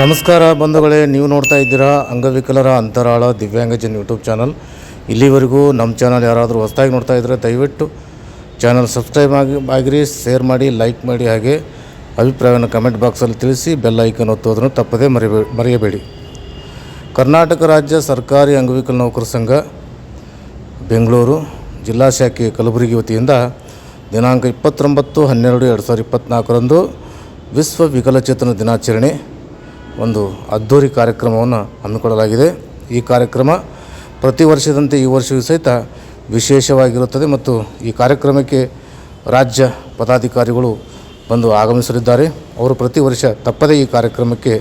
ನಮಸ್ಕಾರ ಬಂಧುಗಳೇ, ನೀವು ನೋಡ್ತಾ ಇದ್ದೀರಾ ಅಂಗವಿಕಲರ ಅಂತರಾಳ ದಿವ್ಯಾಂಗಜನ್ ಯೂಟ್ಯೂಬ್ ಚಾನಲ್ ಇಲ್ಲಿವರೆಗೂ ನಮ್ಮ ಚಾನಲ್ ಯಾರಾದರೂ ಹೊಸದಾಗಿ ನೋಡ್ತಾ ಇದ್ದರೆ ದಯವಿಟ್ಟು ಚಾನಲ್ ಸಬ್ಸ್ಕ್ರೈಬ್ ಆಗಿ, ಆಗಿರಿ ಶೇರ್ ಮಾಡಿ ಲೈಕ್ ಮಾಡಿ ಹಾಗೆ ಅಭಿಪ್ರಾಯವನ್ನು ಕಮೆಂಟ್ ಬಾಕ್ಸಲ್ಲಿ ತಿಳಿಸಿ ಬೆಲ್ ಐಕನ್ ಒತ್ತೋದನ್ನು ತಪ್ಪದೇ ಮರಿಬೇ, ಮರೆಯಬೇಡಿ. ಕರ್ನಾಟಕ ರಾಜ್ಯ ಸರ್ಕಾರಿ ಅಂಗವಿಕಲ ನೌಕರ ಸಂಘ, ಬೆಂಗಳೂರು ಜಿಲ್ಲಾ ಶಾಖೆ ಕಲಬುರಗಿ ವತಿಯಿಂದ ದಿನಾಂಕ ಇಪ್ಪತ್ತೊಂಬತ್ತು ಹನ್ನೆರಡು ಎರಡು ಸಾವಿರದ ಇಪ್ಪತ್ತ್ನಾಲ್ಕರಂದು ವಿಶ್ವ ವಿಕಲಚೇತನ ದಿನಾಚರಣೆ ಒಂದು ಅದ್ಧೂರಿ ಕಾರ್ಯಕ್ರಮವನ್ನು ಹಮ್ಮಿಕೊಳ್ಳಲಾಗಿದೆ. ಈ ಕಾರ್ಯಕ್ರಮ ಪ್ರತಿ ವರ್ಷದಂತೆ ಈ ವರ್ಷವೂ ಸಹಿತ ವಿಶೇಷವಾಗಿರುತ್ತದೆ ಮತ್ತು ಈ ಕಾರ್ಯಕ್ರಮಕ್ಕೆ ರಾಜ್ಯ ಪದಾಧಿಕಾರಿಗಳು ಬಂದು ಆಗಮಿಸಲಿದ್ದಾರೆ. ಅವರು ಪ್ರತಿ ವರ್ಷ ತಪ್ಪದೇ ಈ ಕಾರ್ಯಕ್ರಮಕ್ಕೆ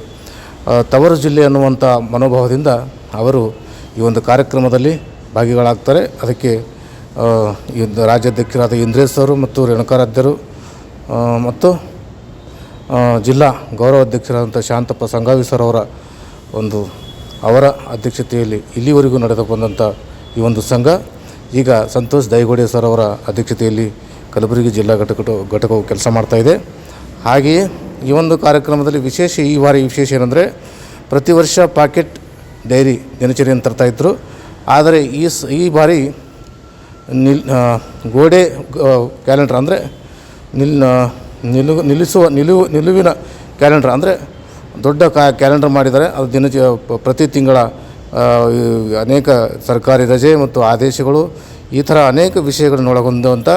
ತವರು ಜಿಲ್ಲೆ ಅನ್ನುವಂಥ ಮನೋಭಾವದಿಂದ ಅವರು ಈ ಒಂದು ಕಾರ್ಯಕ್ರಮದಲ್ಲಿ ಭಾಗಿಗಳಾಗ್ತಾರೆ. ಅದಕ್ಕೆ ರಾಜ್ಯಾಧ್ಯಕ್ಷರಾದ ಇಂದ್ರೇಶ್ ಅವರು ಮತ್ತು ರೇಣುಕಾರಾಧ್ಯರು ಮತ್ತು ಜಿಲ್ಲಾ ಗೌರವ ಅಧ್ಯಕ್ಷರಾದಂಥ ಶಾಂತಪ್ಪ ಸಂಗಾವಿ ಸರ್ ಅವರ ಒಂದು ಅವರ ಅಧ್ಯಕ್ಷತೆಯಲ್ಲಿ ಇಲ್ಲಿವರೆಗೂ ನಡೆದು ಬಂದಂಥ ಈ ಒಂದು ಸಂಘ, ಈಗ ಸಂತೋಷ್ ದೈಗೋಡೆ ಸರ್ ಅವರ ಅಧ್ಯಕ್ಷತೆಯಲ್ಲಿ ಕಲಬುರಗಿ ಜಿಲ್ಲಾ ಘಟಕ ಘಟಕವು ಕೆಲಸ ಮಾಡ್ತಾ ಇದೆ. ಹಾಗೆಯೇ ಈ ಒಂದು ಕಾರ್ಯಕ್ರಮದಲ್ಲಿ ವಿಶೇಷ, ಈ ಬಾರಿ ವಿಶೇಷ ಏನಂದರೆ ಪ್ರತಿ ವರ್ಷ ಪಾಕೆಟ್ ಡೈರಿ ದಿನಚರಿಯನ್ನು ತರ್ತಾಯಿದ್ರು ಆದರೆ ಈ ಸ್, ಈ ಬಾರಿ ನಿಲ್ ಗೋಡೆ ಕ್ಯಾಲೆಂಡರ್ ಅಂದರೆ ನಿಲ್ ನಿಲು ನಿಲ್ಲಿಸುವ ನಿಲುವು ನಿಲುವಿನ ಕ್ಯಾಲೆಂಡರ್ ಅಂದರೆ ದೊಡ್ಡ ಕ್ಯಾ ಕ್ಯಾಲೆಂಡರ್ ಮಾಡಿದ್ದಾರೆ. ಅದು ದಿನ ಪ್ರತಿ ತಿಂಗಳ ಅನೇಕ ಸರ್ಕಾರಿ ರಜೆ ಮತ್ತು ಆದೇಶಗಳು ಈ ಥರ ಅನೇಕ ವಿಷಯಗಳನ್ನು ಒಳಗೊಂಡಂಥ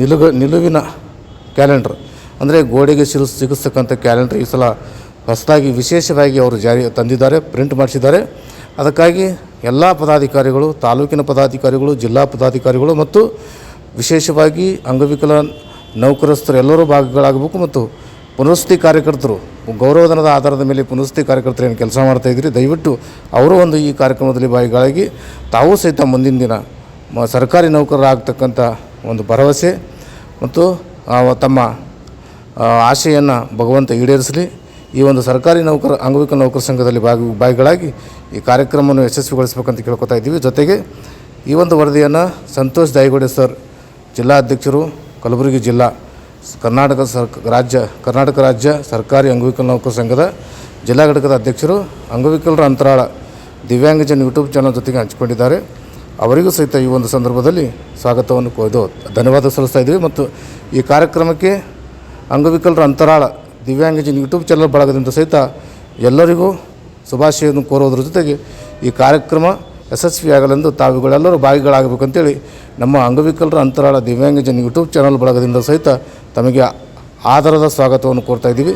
ನಿಲುಗ ನಿಲುವಿನ ಕ್ಯಾಲೆಂಡರ್. ಅಂದರೆ ಗೋಡೆಗೆ ಸಿಲು ಸಿಗಿಸ್ತಕ್ಕಂಥ ಕ್ಯಾಲೆಂಡರ್ ಈ ಸಲ ಹೊಸದಾಗಿ ವಿಶೇಷವಾಗಿ ಅವರು ಜಾರಿ ತಂದಿದ್ದಾರೆ, ಪ್ರಿಂಟ್ ಮಾಡಿಸಿದ್ದಾರೆ. ಅದಕ್ಕಾಗಿ ಎಲ್ಲ ಪದಾಧಿಕಾರಿಗಳು, ತಾಲೂಕಿನ ಪದಾಧಿಕಾರಿಗಳು, ಜಿಲ್ಲಾ ಪದಾಧಿಕಾರಿಗಳು ಮತ್ತು ವಿಶೇಷವಾಗಿ ಅಂಗವಿಕಲ ನೌಕರಸ್ಥರು ಎಲ್ಲರೂ ಭಾಗಗಳಾಗಬೇಕು ಮತ್ತು ಪುನರ್ವಸತಿ ಕಾರ್ಯಕರ್ತರು, ಗೌರವಧನದ ಆಧಾರದ ಮೇಲೆ ಪುನರ್ವಸತಿ ಕಾರ್ಯಕರ್ತರು ಏನು ಕೆಲಸ ಮಾಡ್ತಾಯಿದ್ರಿ ದಯವಿಟ್ಟು ಅವರು ಒಂದು ಈ ಕಾರ್ಯಕ್ರಮದಲ್ಲಿ ಭಾಗಿಗಳಾಗಿ ತಾವೂ ಸಹಿತ ಮುಂದಿನ ದಿನ ಸರ್ಕಾರಿ ನೌಕರರಾಗ್ತಕ್ಕಂಥ ಒಂದು ಭರವಸೆ ಮತ್ತು ತಮ್ಮ ಆಶೆಯನ್ನು ಭಗವಂತ ಈಡೇರಿಸಲಿ. ಈ ಒಂದು ಸರ್ಕಾರಿ ನೌಕರ ಅಂಗವಿಕಲ ನೌಕರ ಸಂಘದಲ್ಲಿ ಭಾಗಿ, ಭಾಗಿಗಳಾಗಿ ಈ ಕಾರ್ಯಕ್ರಮವನ್ನು ಯಶಸ್ವಿಗೊಳಿಸಬೇಕಂತ ಕೇಳ್ಕೊತಾ ಇದ್ದೀವಿ. ಜೊತೆಗೆ ಈ ಒಂದು ವರದಿಯನ್ನು ಸಂತೋಷ್ ದೈಗೋಡೆ ಸರ್ ಜಿಲ್ಲಾಧ್ಯಕ್ಷರು ಕಲಬುರಗಿ ಜಿಲ್ಲಾ ಕರ್ನಾಟಕ ರಾಜ್ಯ ಕರ್ನಾಟಕ ರಾಜ್ಯ ಸರ್ಕಾರಿ ಅಂಗವಿಕಲ ನೌಕರ ಸಂಘದ ಜಿಲ್ಲಾ ಘಟಕದ ಅಧ್ಯಕ್ಷರು, ಅಂಗವಿಕಲರ ಅಂತರಾಳ ದಿವ್ಯಾಂಗಜನ್ ಯೂಟ್ಯೂಬ್ ಚಾನಲ್ ಜೊತೆಗೆ ಹಂಚಿಕೊಂಡಿದ್ದಾರೆ. ಅವರಿಗೂ ಸಹಿತ ಈ ಒಂದು ಸಂದರ್ಭದಲ್ಲಿ ಸ್ವಾಗತವನ್ನು ಕೊಯ್ದು ಧನ್ಯವಾದ ಸಲ್ಲಿಸ್ತಾ ಇದ್ದೀವಿ. ಮತ್ತು ಈ ಕಾರ್ಯಕ್ರಮಕ್ಕೆ ಅಂಗವಿಕಲರ ಅಂತರಾಳ ದಿವ್ಯಾಂಗಜನ್ ಯೂಟ್ಯೂಬ್ ಚಾನಲ್ ಬಳಗದಿಂದ ಸಹಿತ ಎಲ್ಲರಿಗೂ ಶುಭಾಶಯವನ್ನು ಕೋರುವುದರ ಜೊತೆಗೆ ಈ ಕಾರ್ಯಕ್ರಮ ಯಶಸ್ವಿಯಾಗಲೆಂದು ತಾವುಗಳೆಲ್ಲರೂ ಭಾಗಿಗಳಾಗಬೇಕಂತೇಳಿ ನಮ್ಮ ಅಂಗವಿಕಲರ ಅಂತರಾಳ ದಿವ್ಯಾಂಗಜನ್ ಯೂಟ್ಯೂಬ್ ಚಾನಲ್ ಬಳಗದಿಂದ ಸಹಿತ ತಮಗೆ ಆಧಾರದ ಸ್ವಾಗತವನ್ನು ಕೋರ್ತಾ ಇದ್ದೀವಿ.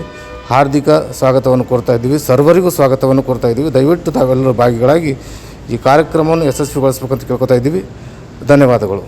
ಹಾರ್ದಿಕ ಸ್ವಾಗತವನ್ನು ಕೋರ್ತಾ ಇದ್ದೀವಿ. ಸರ್ವರಿಗೂ ಸ್ವಾಗತವನ್ನು ಕೋರ್ತಾ ಇದ್ದೀವಿ. ದಯವಿಟ್ಟು ತಾವೆಲ್ಲರೂ ಭಾಗಿಗಳಾಗಿ ಈ ಕಾರ್ಯಕ್ರಮವನ್ನು ಯಶಸ್ವಿಗೊಳಿಸಬೇಕಂತ ಕೇಳ್ಕೊತಾ ಇದ್ದೀವಿ. ಧನ್ಯವಾದಗಳು.